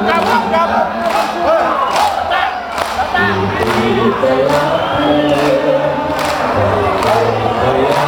Oh, yeah.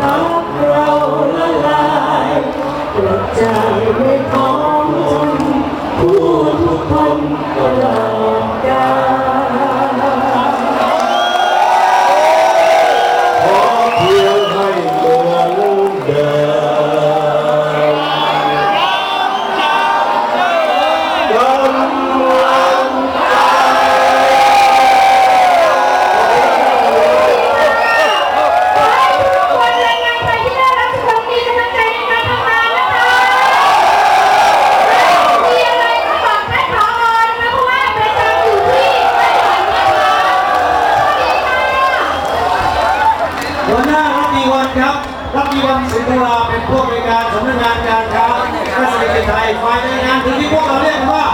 รักเราละลายปวดใจไม่พอ วีรังสิงห์บุราเป็นพวกในการสำนักงานการค้าและเศรษฐกิจไทยฝ่ายในงานถึงที่พวกเราเรียกว่า